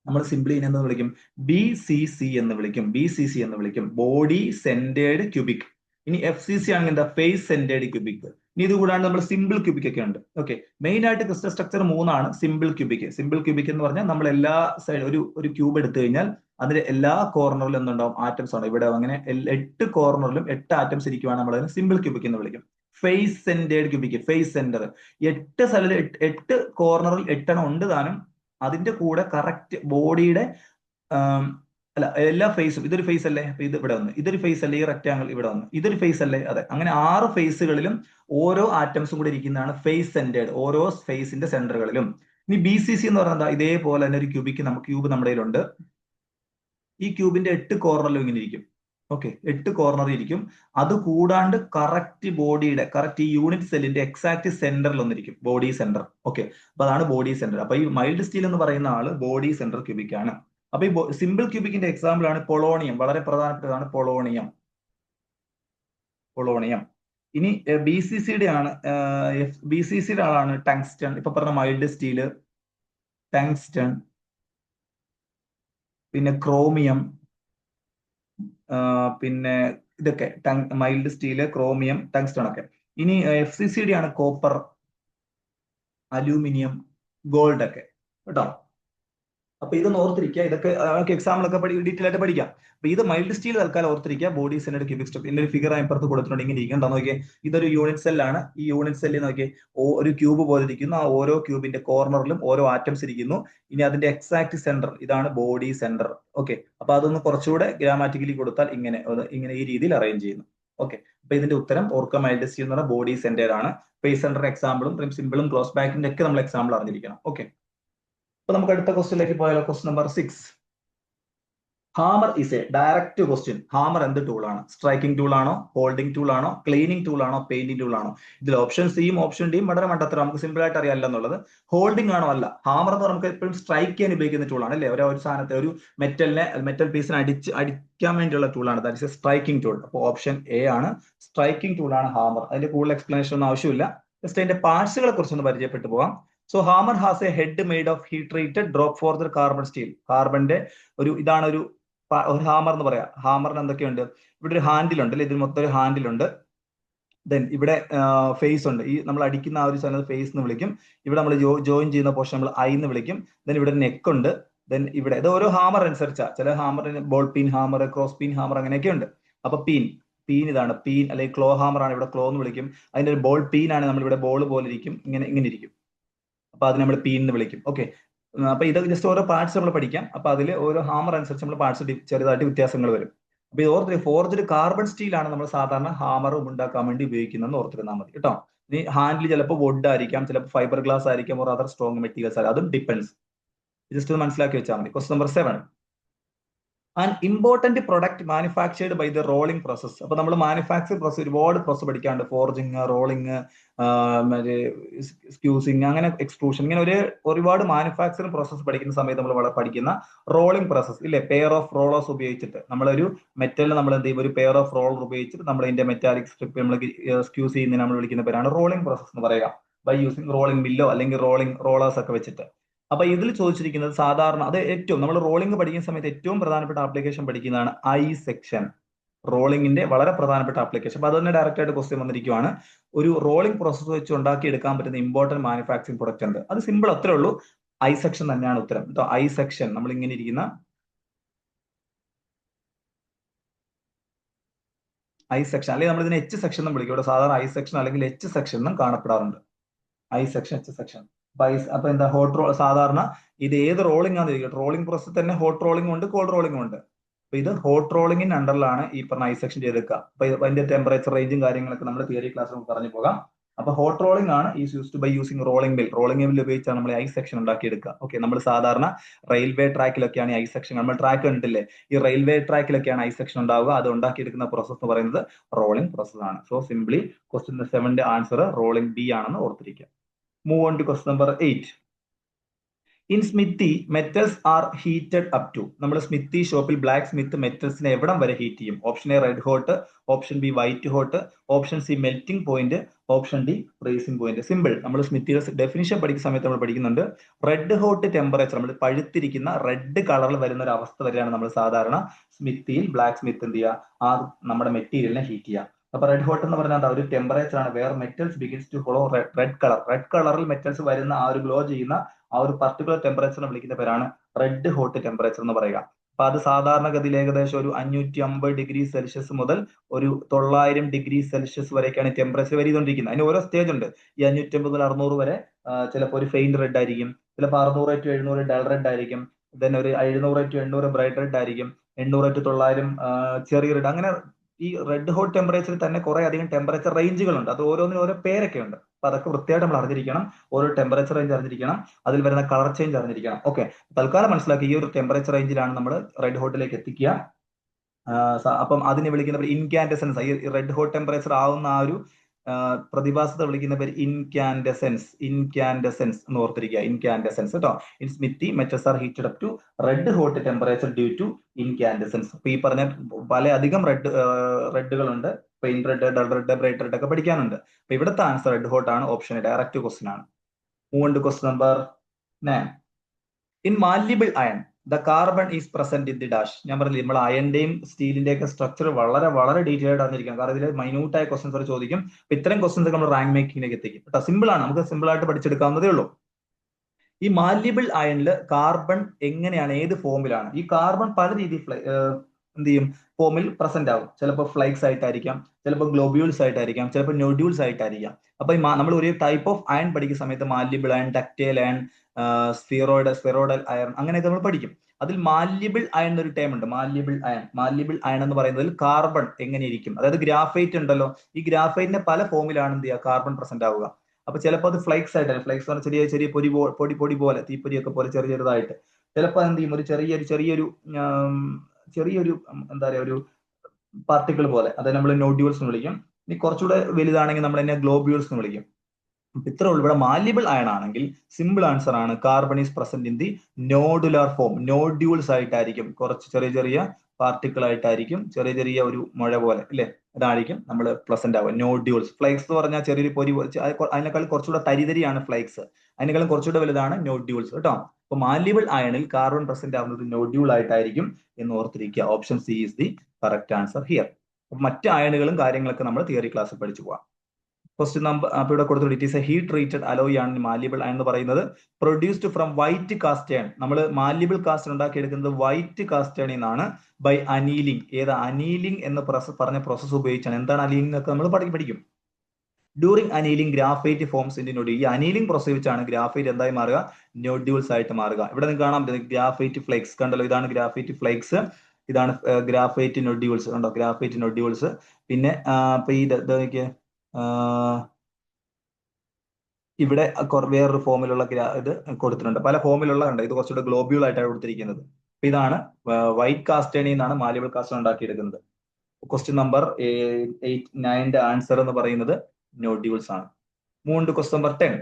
നമ്മൾ സിംപ്ലി എന്ന് വിളിക്കും? ബി സി സി എന്ന് വിളിക്കും. ബി സി സി എന്ന് വിളിക്കും. ബോഡി സെന്റേഡ് ക്യൂബിക് ഇനി എഫ് സി സി ആണെങ്കിൽ എന്താ? ഫേസ് സെന്റേഡ് ക്യൂബിക് ഇനി ഇത് കൂടാണ്ട് നമ്മൾ സിമ്പിൾ ക്യൂബിക് ഒക്കെ ഉണ്ട്. ഓക്കെ മെയിൻ ആയിട്ട് ക്രിസ്റ്റൽ സ്ട്രക്ചർ മൂന്നാണ്. സിമ്പിൾ ക്യൂബിക് സിമ്പിൾ ക്യൂബിക് എന്ന് പറഞ്ഞാൽ നമ്മൾ എല്ലാ സൈഡ് ഒരു ഒരു ക്യൂബ് എടുത്തു കഴിഞ്ഞാൽ അതിന്റെ എല്ലാ കോർണറിലും എന്തുണ്ടാവും? ആറ്റംസ് ആണ്. ഇവിടെ അങ്ങനെ എട്ട് കോർണറിലും എട്ട് ആറ്റംസ് ഇരിക്കുവാണ് നമ്മൾ അതിന് സിമ്പിൾ ക്യൂബിക് എന്ന് വിളിക്കും. Face centred cubic face centre എട്ട് സ്ഥലത്ത് എട്ട് കോർണറിൽ എട്ടെണ്ണം ഉണ്ട് താനും. അതിന്റെ കൂടെ കറക്റ്റ് ബോഡിയുടെ അല്ല എല്ലാ ഫേസും ഇതൊരു ഫേസ് അല്ലേ? ഇത് ഇവിടെ വന്നു. ഇതൊരു ഫേസ് അല്ലേ? ഈ റെക്റ്റാങ്കിൾ ഇവിടെ വന്നു. ഇതൊരു ഫേസ് അല്ലേ? അതെ. അങ്ങനെ ആറ് ഫേസുകളിലും ഓരോ ആറ്റംസും കൂടെ ഇരിക്കുന്നതാണ് ഫേസ് സെന്റേഡ് ഓരോ ഫേസിന്റെ സെന്ററുകളിലും ഇനി ബി സി സി എന്ന് പറഞ്ഞാൽ ഇതേപോലെ തന്നെ ഒരു ക്യൂബിക്ക് നമുക്ക് ക്യൂബ് നമ്മുടെ കയ്യിലുണ്ട്. ഈ ക്യൂബിന്റെ എട്ട് കോർണറിലും ഇങ്ങനെ ഇരിക്കും. ഓക്കെ എട്ട് കോർണർ ഇരിക്കും. അത് കൂടാണ്ട് കറക്റ്റ് ബോഡിയുടെ കറക്റ്റ് ഈ യൂണിറ്റ് സെല്ലിന്റെ എക്സാക്ട് സെന്ററിൽ ഒന്നിരിക്കും. ബോഡി സെന്റർ ഓക്കെ അപ്പൊ അതാണ് ബോഡി സെന്റർ അപ്പൊ ഈ മൈൽഡ് സ്റ്റീൽ എന്ന് പറയുന്ന ആൾ ബോഡി സെന്റർ ക്യൂബിക് ആണ്. അപ്പൊ ഈ സിമ്പിൾ ക്യൂബിക്കിന്റെ എക്സാമ്പിൾ ആണ് പൊളോണിയം വളരെ പ്രധാനപ്പെട്ടതാണ് പൊളോണിയം പൊളോണിയം ഇനി ബി സി സിയുടെ ആണ് ബി സി സിയുടെ ആളാണ് ടങ്സ്റ്റൺ ഇപ്പൊ പറഞ്ഞ മൈൽഡ് സ്റ്റീൽ ടങ്സ്റ്റൺ പിന്നെ ക്രോമിയം പിന്നെ ഇതൊക്കെ മൈൽഡ് സ്റ്റീൽ ക്രോമിയം ടങ്സ്റ്റൺ ഒക്കെ. ഇനി എഫ് സി സി ഡി ആണ് കോപ്പർ അലൂമിനിയം ഗോൾഡ് ഒക്കെ. കേട്ടോ? അപ്പൊ ഇതൊന്ന് ഓർത്തിരിക്കുക. ഇതൊക്കെ നമുക്ക് എക്സാമ്പിളൊക്കെ പഠി ഡീറ്റെയിൽ ആയിട്ട് പഠിക്കാം. അപ്പൊ ഇത് മൈൽഡ് സ്റ്റീൽ തൽക്കാലം ഓർത്തിരിക്കുക. ബോഡി സെല്ലിന്റെ ക്യൂബിക് സ്റ്റെപ്പ് ഇതിന്റെ ഒരു ഫിഗർ അപ്പുറത്ത് കൊടുത്തിട്ടുണ്ട്. ഇങ്ങനെ ഇരിക്കണ്ട നോക്കിയേ. ഇതൊരു യൂണിറ്റ് സെല്ലാണ് ഈ യൂണിറ്റ് സെല്ലിൽ നോക്കിയേ ഒരു ക്യൂബ് പോലെ ഇരിക്കുന്നു. ആ ഓരോ ക്യൂബിന്റെ കോർണറിലും ഓരോ ആറ്റംസ് ഇരിക്കുന്നു. ഇനി അതിന്റെ എക്സാക്ട് സെന്റർ ഇതാണ് ബോഡി സെന്റർ ഓക്കെ അപ്പൊ അതൊന്ന് കുറച്ചുകൂടെ ഗ്രാമാറ്റിക്കലി കൊടുത്താൽ ഇങ്ങനെ ഇങ്ങനെ ഈ രീതിയിൽ അറേഞ്ച് ചെയ്യുന്നു. ഓക്കെ അപ്പൊ ഇതിന്റെ ഉത്തരം ഓർക്ക മൈൽഡ് സ്റ്റീൽ എന്ന് പറഞ്ഞാൽ ബോഡി സെന്റർ ആണ് ഫേസ് സെന്റർ എക്സാമ്പിളും സിമ്പിളും ക്ലോസ് ബാക്കിന്റെ ഒക്കെ നമ്മൾ എക്സാമ്പിൾ അറിഞ്ഞിരിക്കണം. ഓക്കെ അപ്പൊ നമുക്ക് അടുത്ത ക്വസ്റ്റ്യനിലേക്ക് പോയാലോ? Question number six hammer is a direct question hammer എന്ത് ടൂൾ ആണ്? സ്ട്രൈക്കിംഗ് ടൂൾ ആണോ? ഹോൾഡിംഗ് ടൂൾ ആണോ? ക്ലീനിങ് ടൂൾ ആണോ? പെയിന്റിംഗ് ടൂൾ ആണോ? ഇതിൽ ഓപ്ഷൻ സിയും ഓപ്ഷൻ ഡിയും വളരെ മണ്ടത്തരം നമുക്ക് സിമ്പിൾ ആയിട്ട് അറിയാമല്ലോ എന്നുള്ളത്. ഹോൾഡിംഗ് ആണോ അല്ല? ഹാമർ എന്ന് നമുക്ക് എപ്പോഴും സ്ട്രൈക്ക് ചെയ്യാൻ ഉപയോഗിക്കുന്ന ടൂൾ ആണ് അല്ലേ? ഒരു ഒരു സാധനത്തെ ഒരു മെറ്റലിനെ മെറ്റൽ പീസിനെ അടിച്ച് അടിക്കാൻ വേണ്ടിയുള്ള ടൂൾ ആണ്. That is a striking tool അപ്പോൾ ഓപ്ഷൻ എ ആണ്. സ്ട്രൈക്കിംഗ് ടൂൾ ആണ് ഹാമർ അതിന്റെ കൂടുതൽ എക്സ്പ്ലനേഷൻ ഒന്നും ആവശ്യമില്ല. ജസ്റ്റ് അതിന്റെ പാർട്സുകളെ കുറിച്ചൊന്ന് പരിചയപ്പെട്ടു പോകാം so hammer has a head made of heat treated drop for the carbon steel കാർബന്റെ ഒരു ഇതാണ് ഒരു ഒരു ഹാമർ എന്ന് പറയാം. ഹാമറിന് എന്തൊക്കെയുണ്ട്? ഇവിടെ ഒരു ഹാൻഡിൽ ഉണ്ട് അല്ലെ? ഇതിന് മൊത്തം ഒരു ഹാൻഡിൽ ഉണ്ട്. ദെൻ ഇവിടെ ഫേസ് ഉണ്ട്. ഈ നമ്മൾ അടിക്കുന്ന ആ ഒരു സ്ഥലത്ത് ഫേസ് എന്ന് വിളിക്കും. ഇവിടെ നമ്മൾ ജോയിൻ ചെയ്യുന്ന പോർഷൻ നമ്മൾ ഐ എന്ന് വിളിക്കും. ദെൻ ഇവിടെ നെക്ക് ഉണ്ട്. ദെൻ ഇവിടെ ഇത് ഓരോ ഹാമർ അനുസരിച്ചാ. ചില ഹാമറിന് ball peen hammer cross peen hammer അങ്ങനെയൊക്കെ ഉണ്ട്. അപ്പൊ പീൻ പീൻ ഇതാണ്. പീൻ അല്ലെങ്കിൽ ക്ലോ ഹാമർ ആണ് ഇവിടെ ക്ലോ എന്ന് വിളിക്കും. അതിന്റെ ഒരു ബോൾ പീൻ ആണ് നമ്മൾ ഇവിടെ ബോൾ പോലെ ഇരിക്കും. ഇങ്ങനെ ഇങ്ങനെ ഇരിക്കും. അപ്പൊ അത് നമ്മൾ പി എന്ന് വിളിക്കും. ഓക്കെ അപ്പൊ ഇത് ജസ്റ്റ് ഓരോ പാർട്സ് നമ്മൾ പഠിക്കാം. അപ്പൊ അതിൽ ഓരോ ഹാമർ അനുസരിച്ച് നമ്മൾ പാർട്സ് ചെറുതായിട്ട് വ്യത്യാസങ്ങൾ വരും. അപ്പൊ ഇത് ഓർത്തിട്ട് ഫോർജ്ഡ് കാർബൺ സ്റ്റീൽ ആണ് നമ്മൾ സാധാരണ ഹാമറും ഉണ്ടാക്കാൻ വേണ്ടി ഉപയോഗിക്കുന്നത് ഓർത്തിരുന്നാൽ മതി കേട്ടോ. ഇനി ഹാൻഡിൽ ചിലപ്പോൾ വുഡ് ആയിരിക്കാം ചിലപ്പോൾ ഫൈബർ ഗ്ലാസ് ആയിരിക്കാം ഓർ അതർ സ്ട്രോങ് മെറ്റീരിയൽസ് ആയിരിക്കും. അതും ഡിപ്പെൻസ് ജസ്റ്റ് ഒന്ന് മനസ്സിലാക്കി വെച്ചാൽ മതി. Quest number seven and important product manufactured by the rolling process അപ്പൊ നമ്മൾ മാനുഫാക്ചർ പ്രോസസ് ഒരുപാട് പ്രോസസ് പഠിക്കാണ്ട്. ഫോർജിങ് റോളിങ് സ്ക്യൂസിങ് അങ്ങനെ എക്സ്ട്രൂഷൻ ഇങ്ങനെ ഒരു ഒരുപാട് മാനുഫാക്ചറിംഗ് പ്രോസസ് പഠിക്കുന്ന സമയത്ത് നമ്മൾ വളരെ പഠിക്കുന്ന റോളിംഗ് പ്രോസസ് ഇല്ലേ? പെയർ ഓഫ് റോളേഴ്സ് ഉപയോഗിച്ചിട്ട്. നമ്മളൊരു മെറ്റലിൽ നമ്മൾ എന്ത് ചെയ്യും? ഒരു പെയർ ഓഫ് റോളർ ഉപയോഗിച്ചിട്ട് നമ്മൾ ഇതിന്റെ മെറ്റാലിക് സ്ട്രിപ്പ് നമ്മൾ സ്ക്യൂസ് ചെയ്യുന്നതിന് നമ്മൾ വിളിക്കുന്ന പേരാണ് റോളിംഗ് പ്രോസസ് എന്ന് പറയുക. ബൈ യൂസിങ് റോളിംഗ് മില്ലോ അല്ലെങ്കിൽ റോളിംഗ് റോളേഴ്സ് ഒക്കെ വെച്ചിട്ട്. അപ്പൊ ഇതിൽ ചോദിച്ചിരിക്കുന്നത് സാധാരണ അത് ഏറ്റവും നമ്മൾ റോളിംഗ് പഠിക്കുന്ന സമയത്ത് ഏറ്റവും പ്രധാനപ്പെട്ട ആപ്ലിക്കേഷൻ പഠിക്കുന്നതാണ് ഐ സെക്ഷൻ റോളിംഗിന്റെ വളരെ പ്രധാനപ്പെട്ട ആപ്ലിക്കേഷൻ അപ്പൊ അത് തന്നെ ഡയറക്റ്റ് ആയിട്ട് ക്വസ്റ്റ്യൻ വന്നിരിക്കുവാണ്. ഒരു റോളിംഗ് പ്രോസസ്സ് വെച്ച് ഉണ്ടാക്കി എടുക്കാൻ പറ്റുന്ന ഇമ്പോർട്ടന്റ് മാനുഫാക്ചറിംഗ് പ്രൊഡക്റ്റ് ഉണ്ട് അത് സിമ്പിൾ അത്രേ ഉള്ളൂ. ഐ സെക്ഷൻ തന്നെയാണ് ഉത്തരം. കേട്ടോ ഐ സെക്ഷൻ നമ്മൾ ഇങ്ങനെ ഇരിക്കുന്ന ഐ സെക്ഷൻ അല്ലെങ്കിൽ നമ്മൾ ഇതിനെ എച്ച് സെക്ഷൻ എന്ന് വിളിക്കും. ഇവിടെ സാധാരണ ഐ സെക്ഷൻ അല്ലെങ്കിൽ എച്ച് സെക്ഷൻ എന്നും കാണപ്പെടാറുണ്ട്. I section H section I അപ്പൊ എന്താ ഹോട്ട് റോൾ സാധാരണ ഇത് ഏത് റോളിംഗ് ആണെന്ന് ഇരിക്കും റോളിംഗ് പ്രോസസ് തന്നെ ഹോട്ട് റോളിംഗ് ഉണ്ട് കോൾഡ് റോളിംഗ് ഉണ്ട്. അപ്പൊ ഇത് ഹോട്ട് റോളിംഗിന്റെ അണ്ടറിലാണ് ഈ പറഞ്ഞ ഐ സെക്ഷൻ ചെയ്തെടുക്കുക. അപ്പൊ അതിന്റെ ടെമ്പറേച്ചർ റേഞ്ചും കാര്യങ്ങളൊക്കെ നമ്മൾ തിയറി ക്ലാസ് നമുക്ക് പറഞ്ഞു പോകാം. അപ്പൊ ഹോട്ട് റോളിംഗ് ആണ് is used by using rolling bill rolling bill ഉപയോഗിച്ചാണ് നമ്മൾ ഐ സെക്ഷൻ ഉണ്ടാക്കിയെടുക്കുക. ഓക്കെ നമ്മൾ സാധാരണ റെയിൽവേ ട്രാക്കിലൊക്കെയാണ് ഐ സെക്ഷൻ നമ്മൾ ട്രാക്ക് കണ്ടിട്ടില്ലേ? ഈ റെയിൽവേ ട്രാക്കിലൊക്കെയാണ് ഐ സെക്ഷൻ ഉണ്ടാവുക. അത് ഉണ്ടാക്കിയെടുക്കുന്ന പ്രോസസ് എന്ന് പറയുന്നത് റോളിംഗ് പ്രോസസ് ആണ്. സോ സിംപ്ലി ക്വസ്റ്റ്യൻ സെവന്റെ ആൻസർ റോളിംഗ് ബി ആണെന്ന് ഓർത്തിരിക്കുക. Move on to quest number eight in smithy metals are heated up to നമ്മൾ സ്മിത്തി ഷോപ്പിൽ ബ്ലാക്ക് സ്മിത്ത് മെറ്റൽസിനെ എവിടം വരെ ഹീറ്റ് ചെയ്യും? Option A red hot option B white hot option C melting point option D freezing point simple നമ്മൾ സ്മിത്തിയുടെ definition പഠിക്കുന്ന സമയത്ത് നമ്മൾ പഠിക്കുന്നുണ്ട്. റെഡ് ഹോട്ട് ടെമ്പറേച്ചർ നമ്മൾ പഴുത്തിരിക്കുന്ന റെഡ് കളറിൽ വരുന്ന ഒരു അവസ്ഥ വരെയാണ് നമ്മൾ സാധാരണ സ്മിത്തിയിൽ ബ്ലാക്ക് സ്മിത്ത് എന്ത് ചെയ്യുക? ആ നമ്മുടെ മെറ്റീരിയലിനെ ഹീറ്റ് ചെയ്യുക. അപ്പൊ റെഡ് ഹോട്ട് എന്ന് പറഞ്ഞാൽ ഒരു ടെമ്പറേച്ചർ ആണ്. Where metals begins to follow red colour red കളറിൽ മെറ്റൽസ് വരുന്ന ആ ഒരു ഗ്ലോ ചെയ്യുന്ന ആ ഒരു പർട്ടിക്കുലർ ടെമ്പറേച്ചറിനെ വിളിക്കുന്ന പേരാണ് റെഡ് ഹോട്ട് ടെമ്പറേച്ചർ എന്ന് പറയുക. അപ്പൊ അത് സാധാരണഗതിയിൽ ഏകദേശം ഒരു അഞ്ഞൂറ്റി അമ്പത് ഡിഗ്രി സെൽഷ്യസ് മുതൽ ഒരു തൊള്ളായിരം ഡിഗ്രി സെൽഷ്യസ് വരെയൊക്കെയാണ് ടെമ്പറേച്ചർ വരികൊണ്ടിരിക്കുന്നത് അതിന് ഓരോ സ്റ്റേജ് ഉണ്ട്. ഈ അഞ്ഞൂറ്റി അമ്പത് മുതൽ അറുന്നൂറ് വരെ ചിലപ്പോൾ ഒരു ഫെയിൻ റെഡ് ആയിരിക്കും. ചിലപ്പോൾ അറുന്നൂറ് ടു എഴുന്നൂറ് ഡൾ റെഡ് ആയിരിക്കും. ദെൻ ഒരു എഴുന്നൂറ് ടു എണ്ണൂറ് ബ്രൈറ്റ് റെഡ് ആയിരിക്കും. എണ്ണൂറ് ടു തൊള്ളായിരം ചെറിയ റെഡ് അങ്ങനെ ഈ റെഡ് ഹോട്ട് ടെമ്പറേച്ചറിൽ തന്നെ കുറെ അധികം ടെമ്പറേച്ചർ റേഞ്ചുകളുണ്ട് അത് ഓരോന്നിനും ഓരോ പേരൊക്കെ ഉണ്ട് അപ്പൊ അതൊക്കെ വൃത്തിയായിട്ട് നമ്മൾ അറിഞ്ഞിരിക്കണം. ഓരോ ടെമ്പറേച്ചർ റേഞ്ച് അറിഞ്ഞിരിക്കണം. അതിൽ വരുന്ന കളർ ചേഞ്ച് അറിഞ്ഞിരിക്കണം. ഓക്കെ തൽക്കാലം മനസ്സിലാക്കി. ഈ ഒരു ടെമ്പറേച്ചർ റേഞ്ചിലാണ് നമ്മൾ റെഡ് ഹോട്ടിലേക്ക് എത്തിക്കുക. അപ്പം അതിനെ വിളിക്കുന്ന ഇൻകാൻഡസൻസ് ഈ റെഡ് ഹോട്ട് ടെമ്പറേച്ചർ ആവുന്ന ആ ഒരു പ്രതിഭാസത്തെ വിളിക്കുന്ന പേര് ഇൻകാൻഡസെൻസ് ഇൻകാൻഡസെൻസ് എന്ന് ഓർത്തിരിക്കുക. ഇൻകാൻഡസെൻസ് കേട്ടോ in smithy metals are heated up to red hot temperature due to incandescence അപ്പൊ ഈ പറഞ്ഞ പല അധികം red റെഡുകളുണ്ട് faint red dull red bright red ഒക്കെ പഠിക്കാനുണ്ട്. അപ്പൊ ഇവിടുത്തെ ആൻസർ റെഡ് ഹോട്ട് ആണ് ഓപ്ഷൻ ഡയറക്റ്റ് ക്വസ്റ്റൻ ആണ്. Move question number nine in malleable iron the carbon is present in the dash ഞാൻ പറഞ്ഞില്ല നമ്മൾ അയന്റെയും സ്റ്റീലിന്റെ ഒക്കെ സ്ട്രക്ചർ വളരെ വളരെ ഡീറ്റെയിൽഡ് ആയിരിക്കും കാരണം ഇതിൽ മൈന്യൂട്ട് ആയ ക്വസ്റ്റൻസ് അവർ ചോദിക്കും. അപ്പൊ ഇത്തരം ക്വസ്റ്റൻസ് നമ്മൾ റാങ്ക് മേക്കിങ്ങിലേക്ക് എത്തിക്കും. കേട്ടോ സിമ്പിൾ ആണ്. നമുക്ക് സിമ്പിൾ ആയിട്ട് പഠിച്ചെടുക്കാവുന്നതേ ഉള്ളൂ. ഈ മാല്യബിൾ അയണിൽ കാർബൺ എങ്ങനെയാണ് ഏത് ഫോമിലാണ് ഈ കാർബൺ പല രീതിയിൽ എന്ത് ചെയ്യും? ഫോമിൽ പ്രസന്റ് ആവും. ചിലപ്പോൾ ഫ്ലൈക്സ് ആയിട്ടായിരിക്കാം. ചിലപ്പോൾ ഗ്ലോബ്യൂൾസ് ആയിട്ടായിരിക്കാം. ചിലപ്പോൾ നൊഡ്യൂൾസ് ആയിട്ടായിരിക്കാം. അപ്പൊ നമ്മൾ ഒരു ടൈപ്പ് ഓഫ് അയൺ പഠിക്കുന്ന സമയത്ത് malleable iron ductile iron spheroid spheroidal iron അങ്ങനെയൊക്കെ നമ്മൾ പഠിക്കും. അതിൽ മാല്യബിൾ അയൺ എന്നൊരു ടേം ഉണ്ട്. മാല്യബിൾ അയൺ മാല്യബിൾ അയൺ എന്ന് പറയുന്നതിൽ കാർബൺ എങ്ങനെയിരിക്കും? അതായത് ഗ്രാഫൈറ്റ് ഉണ്ടല്ലോ. ഈ ഗ്രാഫൈറ്റിന്റെ പല ഫോമിലാണ് എന്ത് ചെയ്യുക? കാർബൺ പ്രസന്റ് ആവുക. അപ്പൊ ചിലപ്പോൾ അത് ഫ്ലൈക്സ് ആയിട്ട് ഫ്ലൈക്സ് പറഞ്ഞാൽ ചെറിയ ചെറിയ പൊടി പൊടി പൊടി പോലെ തീപ്പൊരിയൊക്കെ പോലെ ചെറിയ ചെറുതായിട്ട്. ചിലപ്പോൾ എന്ത് ചെയ്യും? ഒരു ചെറിയൊരു ചെറിയൊരു ചെറിയൊരു എന്താ പറയുക ഒരു പാർട്ടിക്കിൾ പോലെ. അതായത് നമ്മൾ നോഡ്യൂൾസ് എന്ന് വിളിക്കും. ഇനി കുറച്ചുകൂടെ വലുതാണെങ്കിൽ നമ്മൾ എന്നെ ഗ്ലോബ്യൂൾസ് എന്ന് വിളിക്കും. ഇത്ര ഉൾപ്പെടെ ഇവിടെ മാല്യബിൾ അയൺ ആണെങ്കിൽ സിമ്പിൾ ആൻസർ ആണ്. Carbon is present in the nodular form nodules ആയിട്ടായിരിക്കും. കുറച്ച് ചെറിയ ചെറിയ പാർട്ടിക്കിൾ ആയിട്ടായിരിക്കും. ചെറിയ ചെറിയ ഒരു മഴ പോലെ അല്ലേ? അതായിരിക്കും നമ്മൾ പ്രസന്റ് ആവുക. നോഡ്യൂൾസ് ഫ്ലൈക്സ് എന്ന് പറഞ്ഞാൽ ചെറിയൊരു പൊരി അതിനേക്കാൾ കുറച്ചുകൂടെ തരിതരിയാണ് ഫ്ലൈക്സ് അതിനേക്കാളും കുറച്ചുകൂടെ വലുതാണ് നോഡ്യൂൾസ് കേട്ടോ അപ്പൊ മാലിബിൾ അയണിൽ കാർബൺ പ്രസന്റ് ആവുന്നത് നോഡ്യൂൾ ആയിട്ടായിരിക്കും എന്ന് ഓർത്തിരിക്കുക. Option C is the correct answer here മറ്റ് അയണുകളും കാര്യങ്ങളൊക്കെ നമ്മൾ തിയറി ക്ലാസ്സിൽ പഠിച്ചു പോവാം. ഫസ്റ്റ് നമ്പർ അപ്പൊ ഇവിടെ കൊടുത്തു it is a heat treated alloy ആണ് മാലിബിൾ എന്ന് പറയുന്നത് produced from white cast iron നമ്മൾ മാലിബിൾ കാസ്റ്റേൺ ഉണ്ടാക്കിയെടുക്കുന്നത് വൈറ്റ് കാസ്റ്റേണിൽ നിന്നാണ് ബൈ അനീലിംഗ് ഏത്? അനീലിംഗ് എന്ന് പറഞ്ഞ പ്രോസസ്സ് ഉപയോഗിച്ചാണ്. എന്താണ് അനീലിംഗ് എന്നൊക്കെ നമ്മൾ പഠിക്കും. During annealing graphite forms in nodule ഈ അനീലിംഗ് പ്രോസസ് വെച്ചാണ് ഗ്രാഫൈറ്റ് എന്തായി മാറുക? നൊഡ്യൂൾസ് ആയിട്ട് മാറുക. ഇവിടെ നിങ്ങൾക്ക് കാണാം പറ്റുന്നത് ഗ്രാഫൈറ്റ് ഫ്ലെക്സ് കണ്ടല്ലോ ഇതാണ് ഗ്രാഫൈറ്റ് ഫ്ലെക്സ് ഇതാണ് ഗ്രാഫൈറ്റ് നൊഡ്യൂൾസ് കണ്ടോ? ഗ്രാഫൈറ്റ് നൊഡ്യൂൾസ് പിന്നെ ഇപ്പൊ ഈ നോക്കിയേ. ഇവിടെ വേറൊരു ഫോമിലുള്ള ഇത് കൊടുത്തിട്ടുണ്ട്. പല ഫോമിലുള്ള കണ്ടോ? ഇത് കുറച്ചുകൂടെ ഗ്ലോബ്യൂൾ ആയിട്ടാണ് കൊടുത്തിരിക്കുന്നത്. അപ്പൊ ഇതാണ് വൈറ്റ് കാസ്റ്റേണിൽ നിന്നാണ് മാലിബിൾ കാസ്റ്റേൺ ഉണ്ടാക്കിയെടുക്കുന്നത്. ക്വസ്റ്റ്യൻ നമ്പർ എയ്റ്റ് നയന്റെ ആൻസർ എന്ന് പറയുന്നത് നോഡ്യൂൾസ് ആണ്. മൂന്ന് question number ten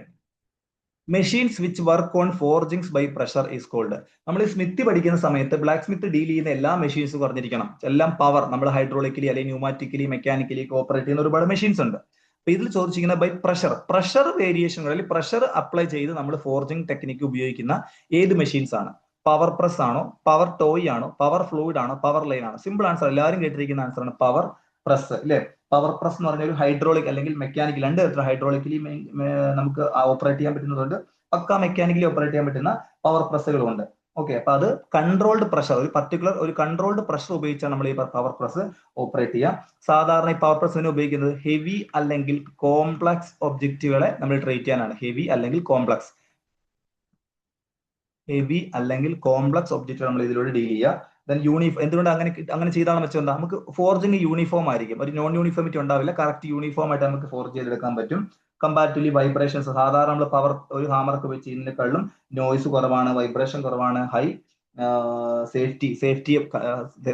machines which work on forgings by pressure is called നമ്മൾ ഈ സ്മിത്ത് പഠിക്കുന്ന സമയത്ത് ബ്ലാക്ക് സ്മിത്ത് ഡീൽ ചെയ്യുന്ന എല്ലാ മെഷീൻസും പറഞ്ഞിരിക്കണം എല്ലാം പവർ നമ്മൾ ഹൈഡ്രോളിക്കലി അല്ലെങ്കിൽ ന്യൂമാറ്റിക്കലി മെക്കാനിക്കലി ഓപ്പറേറ്റ് ചെയ്യുന്ന ഒരുപാട് മെഷീൻസ് ഉണ്ട്. അപ്പൊ ഇതിൽ ചോദിച്ചിരിക്കുന്ന ബൈ പ്രഷർ പ്രഷർ വേരിയേഷനുകളിൽ പ്രഷർ അപ്ലൈ ചെയ്ത് നമ്മൾ ഫോർജിങ് ടെക്നിക്ക് ഉപയോഗിക്കുന്ന ഏത് മെഷീൻസ് ആണ്? പവർ പ്രസ് ആണോ? പവർ ടോയ് ആണോ? പവർ ഫ്ലൂയിഡ് ആണോ? പവർ ലൈൻ ആണോ? സിമ്പിൾ ആൻസർ എല്ലാവരും കേട്ടിരിക്കുന്ന ആൻസർ ആണ് പവർ പ്രസ് അല്ലെ പവർ പ്രസ് എന്ന് പറഞ്ഞ ഒരു ഹൈഡ്രോളിക് അല്ലെങ്കിൽ മെക്കാനിക്കൽ രണ്ട് തരത്തിലുള്ള ഹൈഡ്രോളിക്കലി നമുക്ക് ഓപ്പറേറ്റ് ചെയ്യാൻ പറ്റുന്നതുകൊണ്ട് പക്ക മെക്കാനിക്കലി ഓപ്പറേറ്റ് ചെയ്യാൻ പറ്റുന്ന പവർ പ്രസ്സുകളുണ്ട് ഓക്കെ അപ്പൊ അത് കൺട്രോൾഡ് പ്രഷർ ഒരു പർട്ടിക്കുലർ ഒരു കൺട്രോൾഡ് പ്രഷർ ഉപയോഗിച്ചാണ് നമ്മൾ ഈ പവർ പ്രസ് ഓപ്പറേറ്റ് ചെയ്യുക. സാധാരണ ഈ പവർ പ്രസ്സിന് ഉപയോഗിക്കുന്നത് ഹെവി അല്ലെങ്കിൽ കോംപ്ലക്സ് ഒബ്ജക്റ്റുകളെ നമ്മൾ ട്രീറ്റ് ചെയ്യാനാണ്. ഹെവി അല്ലെങ്കിൽ കോംപ്ലക്സ് ഹെവി അല്ലെങ്കിൽ കോംപ്ലക്സ് ഒബ്ജക്റ്റ് നമ്മൾ ഇതിലൂടെ ഡീൽ ചെയ്യുക. ദെൻ യൂണിഫോം എന്തുകൊണ്ട് അങ്ങനെ അങ്ങനെ ചെയ്താണെന്ന് വെച്ചാൽ നമുക്ക് ഫോർജിങ് യൂണിഫോം ആയിരിക്കും. ഒരു നോൺ യൂണിഫോമിറ്റി ഉണ്ടാവില്ല. കറക്റ്റ് യൂണിഫോം ആയിട്ട് നമുക്ക് ഫോർജ് ചെയ്തെടുക്കാൻ പറ്റും. കമ്പാരിറ്റീവ്ലി വൈബ്രേഷൻസ് സാധാരണ നമ്മൾ പവർ ഒരു ഹാമറൊക്കെ വെച്ച് ചെയ്യുന്നതിനേക്കാളും നോയ്സ് കുറവാണ് വൈബ്രേഷൻ കുറവാണ് high safety safety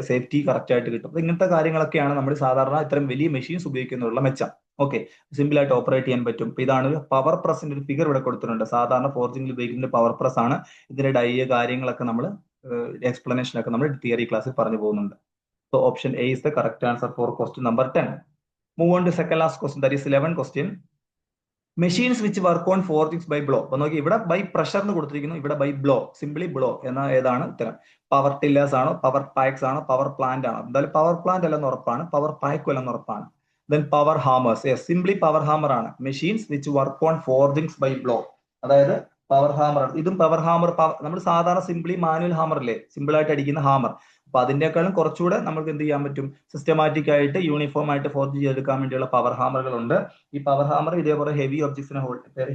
safety correct ആയിട്ട് കിട്ടും. ഇങ്ങനത്തെ കാര്യങ്ങളൊക്കെയാണ് നമ്മൾ സാധാരണ ഇത്തരം വലിയ മെഷീൻസ് ഉപയോഗിക്കുന്നതിനുള്ള മെച്ചം. ഓക്കെ സിമ്പിൾ ആയിട്ട് ഓപ്പറേറ്റ് ചെയ്യാൻ പറ്റും. ഇതാണ് ഒരു പവർ പ്രസിന്റെ ഒരു ഫിഗർ ഇവിടെ കൊടുത്തിട്ടുണ്ട്. സാധാരണ ഫോർജിംഗിൽ ഉപയോഗിക്കുന്ന പവർ പ്രസ് ആണ് ഇതിന്റെ ഡൈ കാര്യങ്ങളൊക്കെ നമ്മൾ എക്സ്പ്ലനേഷൻ ഒക്കെ നമ്മൾ തിയറി ക്ലാസ്സിൽ പറഞ്ഞു പോകുന്നുണ്ട്. So option A is the correct answer for question number ten move on to second last question that is eleven question machines which work on forgings by blow അപ്പൊ നോക്കി ഇവിടെ ബൈ പ്രഷർ എന്ന് കൊടുത്തിരിക്കുന്നു ഇവിടെ by blow simply blow എന്ന ഏതാണ് ഉത്തരം? Power tillers ആണോ പവർ പാക്സ് ആണോ പവർ പ്ലാന്റ് ആണോ? എന്തായാലും പവർ പ്ലാന്റ് അല്ലെന്ന് ഉറപ്പാണ് പവർ പാക്ക് അല്ലെന്ന് ഉറപ്പാണ്. Then power hammers yes simply power hammer ആണ്. Machines which work on forgings by blow അതായത് പവർ ഹാമർ ആണ്. ഇതും പവർ ഹാമർ നമ്മൾ സാധാരണ സിംപ്ലി മാനുവൽ ഹാമർ അല്ലേ സിമ്പിൾ ആയിട്ട് അടിക്കുന്ന ഹാമർ അപ്പൊ അതിനേക്കാളും കുറച്ചുകൂടെ നമുക്ക് എന്ത് ചെയ്യാൻ പറ്റും? സിസ്റ്റമാറ്റിക് ആയിട്ട് യൂണിഫോം ആയിട്ട് ഫോർജ് ചെയ്തെടുക്കാൻ വേണ്ടിയുള്ള പവർ ഹാമറുകൾ ഉണ്ട്. ഈ പവർ ഹാമർ ഇതേപോലെ ഹെവി ഒബ്ജക്ട്സിനെ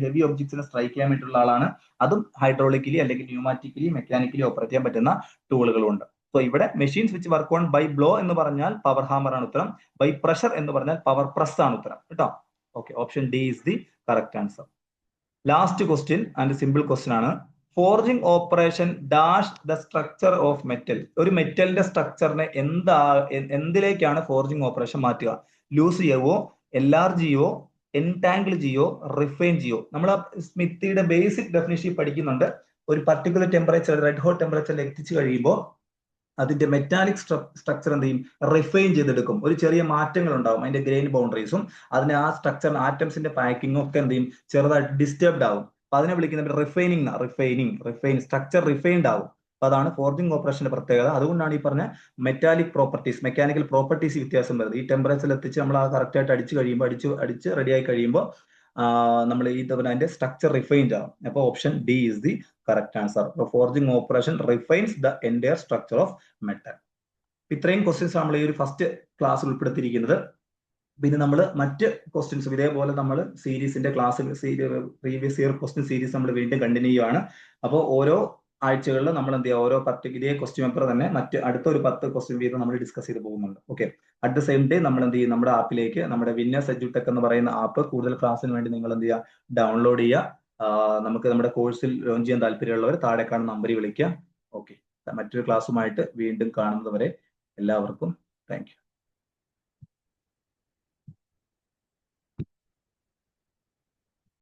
ഹെവി ഒബ്ജക്ട്സിനെ സ്ട്രൈക്ക് ചെയ്യാൻ വേണ്ടിയിട്ടുള്ള ആളാണ്. അതും ഹൈഡ്രോളിക്കലി അല്ലെങ്കിൽ ന്യൂമാറ്റിക്കലി മെക്കാനിക്കലി ഓപ്പറേറ്റ് ചെയ്യാൻ പറ്റുന്ന ടൂളുകളുണ്ട് സോ ഇവിടെ machines which work on by blow എന്ന് പറഞ്ഞാൽ പവർ ഹാമർ ആണ് ഉത്തരം. ബൈ പ്രഷർ എന്ന് പറഞ്ഞാൽ പവർ പ്രസ് ആണ് ഉത്തരം. കേട്ടോ? Okay option D is the correct answer last question and simple question ആണ്. Forging operation dash the structure of metal ഒരു മെറ്റലിന്റെ സ്ട്രക്ചറിനെ എന്താ എന്തിലേക്കാണ് ഫോർജിങ് ഓപ്പറേഷൻ മാറ്റുക? ലൂസ് ചെയ്യവോ ചെയ്യോ എൻടാങ്കിൾ ചെയ്യോ റിഫൈൻ ചെയ്യോ? നമ്മൾ സ്മിത്തിയുടെ ബേസിക് ഡെഫിനിഷൻ പഠിക്കുന്നുണ്ട്. ഒരു പർട്ടിക്കുലർ ടെമ്പറേച്ചർ റെഡ് ഹോട്ട് ടെമ്പറേച്ചറിൽ എത്തിച്ചു കഴിയുമ്പോൾ അതിന്റെ മെറ്റാലിക് സ്ട്രക്ചർ എന്ത് ചെയ്യും? റിഫൈൻ ചെയ്തെടുക്കും. ഒരു ചെറിയ മാറ്റങ്ങൾ ഉണ്ടാവും അതിന്റെ ഗ്രെയിൻ ബൗണ്ടറീസും അതിന് ആ സ്ട്രക്ചർ ആറ്റംസിന്റെ പാക്കിങ്ങും ഒക്കെ എന്ത് ചെയ്യും? ചെറുതായിട്ട് ഡിസ്റ്റർബ്ഡ് ആവും. അപ്പൊ അതിനെ വിളിക്കുന്ന refining refining refine structure refined ആവും. അപ്പൊ അതാണ് ഫോർജിങ് ഓപ്പറേഷന്റെ പ്രത്യേകത. അതുകൊണ്ടാണ് ഈ പറഞ്ഞ മെറ്റാലിക് പ്രോപ്പർട്ടീസ് മെക്കാനിക്കൽ പ്രോപ്പർട്ടീസ് വ്യത്യാസം വരുന്നത്. ഈ ടെമ്പറേച്ചറിൽ എത്തിച്ച് നമ്മൾ ആ കറക്റ്റ് ആയിട്ട് അടിച്ചു കഴിയുമ്പോൾ അടിച്ച് അടിച്ച് റെഡി ആയി കഴിയുമ്പോൾ നമ്മൾ ഈ അതിന്റെ സ്ട്രക്ചർ റിഫൈൻഡ് ആവും. അപ്പോൾ option D is the correct answer forging operation refines the entire structure of metal ഇത്രയും ക്വസ്റ്റ്യൻസ് നമ്മൾ ഈ ഒരു ഫസ്റ്റ് ക്ലാസ്സിൽ ഉൾപ്പെടുത്തിയിരിക്കുന്നത്. പിന്നെ നമ്മൾ മറ്റ് ക്വസ്റ്റ്യൻസും ഇതേപോലെ നമ്മൾ സീരീസിന്റെ class previous year question series നമ്മൾ വീണ്ടും കണ്ടിന്യൂ ചെയ്യുകയാണ് അപ്പോൾ ഓരോ ആഴ്ചകളിൽ നമ്മൾ എന്ത് ചെയ്യുക? ഓരോ പത്ത് ഇതേ ക്വസ്റ്റ്യൻ പേപ്പർ തന്നെ മറ്റ് അടുത്ത ഒരു പത്ത് ക്വസ്റ്റ്യൻ വീതം നമ്മൾ ഡിസ്കസ് ചെയ്ത് പോകുന്നുണ്ട്. Okay at the same day നമ്മൾ എന്ത് ചെയ്യും? നമ്മുടെ ആപ്പിലേക്ക് നമ്മുടെ വിന്നേഴ്സ് എഡ്യൂടെക് എന്ന് പറയുന്ന ആപ്പ് കൂടുതൽ ക്ലാസ്സിന് വേണ്ടി നിങ്ങൾ എന്ത് ചെയ്യുക? ഡൗൺലോഡ് ചെയ്യുക. നമുക്ക് നമ്മുടെ കോഴ്സിൽ ലോഞ്ച് ചെയ്യാൻ താല്പര്യമുള്ളവർ താഴെ കാണുന്ന നമ്പറിൽ വിളിക്കുക. ഓക്കെ മറ്റൊരു ക്ലാസ്സുമായിട്ട് വീണ്ടും കാണുന്നത് വരെ എല്ലാവർക്കും താങ്ക്